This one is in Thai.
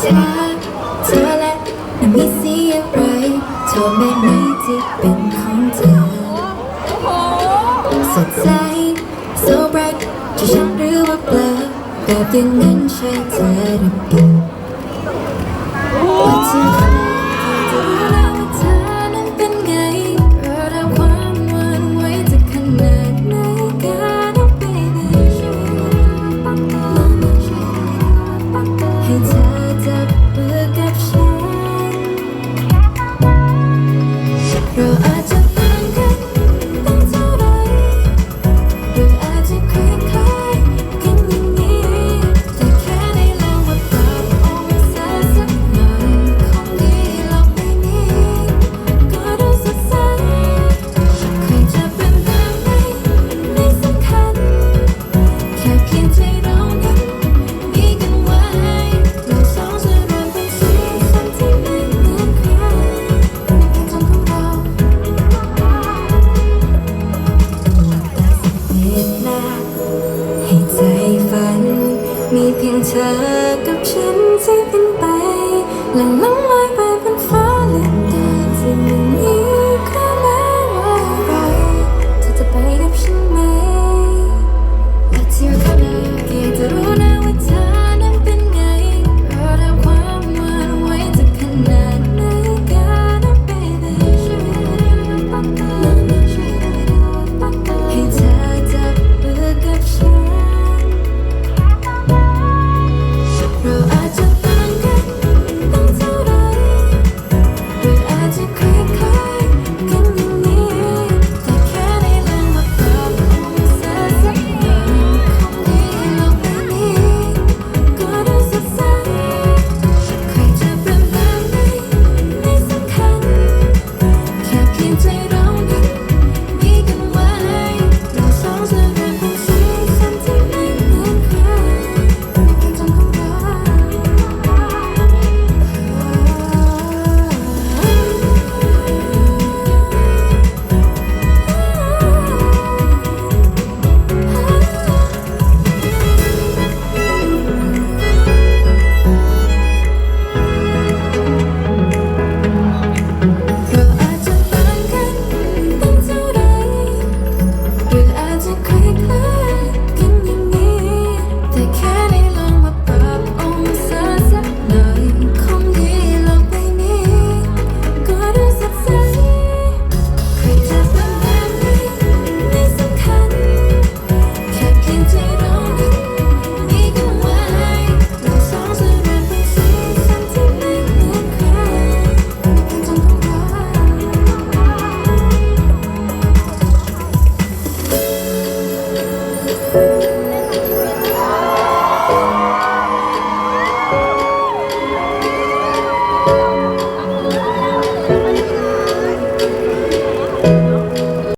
เธอเธอและนั้นไม่เสียไรเธอแบบนี้ที่เป็นของเธอสดใส so bright จะฉันหรือว่าเปล่าแบบอย่างินใช่เธอหรื ธอกับฉันจะเป็นไปและลงลอยไป